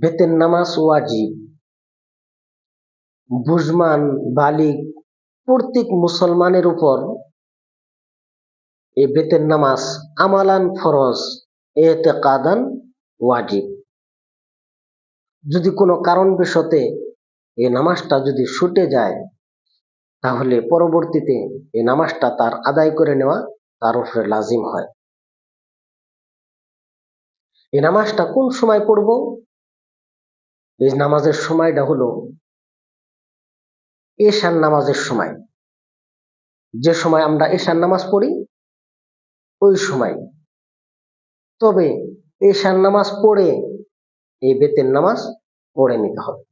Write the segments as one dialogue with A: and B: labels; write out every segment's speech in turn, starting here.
A: বেতের নামাজ ওয়াজিব। বুঝমান বালিক প্রত্যেক মুসলমানের উপর এই বেতের নামাজ আমালান ফরজ এতে কাদান ওয়াজিব। যদি কোনো কারণবশতে এই নামাজটা যদি ছুটে যায়, তাহলে পরবর্তীতে এই নামাজটা তার আদায় করে নেওয়া তার উপরে লাজিম হয়। এই নামাজটা কোন সময় পড়ব? এই নামাজের সময়টা হলো এশার নামাজের সময়। যে সময় আমরা এশার নামাজ পড়ি, ওই সময়। তবে এশার নামাজ পড়ে এই বেতের নামাজ পড়ে নিতে হবে।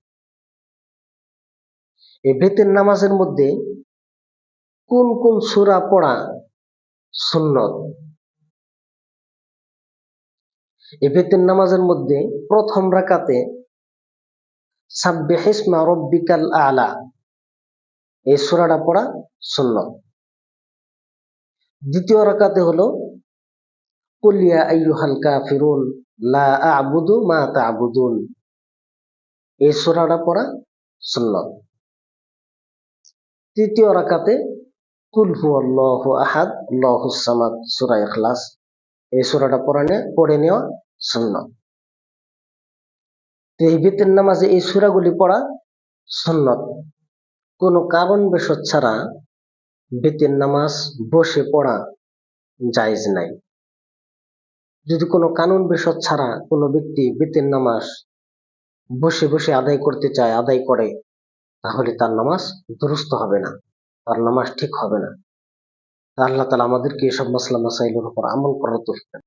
A: এই বেতের নামাজের মধ্যে কোন কোন সুরা পড়া সুন্নত? এই বেতের নামাজের মধ্যে প্রথম রাকাতে সাব্বিহিসমা রব্বিকাল আলা। এই সুরাটা পড়া সুন্নত। দ্বিতীয় হলো কুলিয়া আইয়ুহাল কাফিরুন, লা মা এই সূরাটা পড়া সুন্নত। তৃতীয় রাকাতে, কুল হুয়াল্লাহু আহাদ আল্লাহুস সামাদ, সূরা ইখলাস। এই সূরাটা পড়ে নেওয়া সুন্নত। তো এই বেতের নামাজে এই সূরাগুলি পড়া সুন্নত। কোনো কারণ বেশত ছাড়া বেতের নামাজ বসে পড়া জায়েজ নাই। যদি কোনো কানুন বেশত ছাড়া কোনো ব্যক্তি বেতের নামাজ বসে বসে আদায় করতে চায়, আদায় করে, তাহলে তার নামাজ দুরুস্ত হবে না, তার নামাজ ঠিক হবে না। আল্লাহ তালা আমাদেরকে এসব মাসলা, মাসাইলের উপর আমল করার দান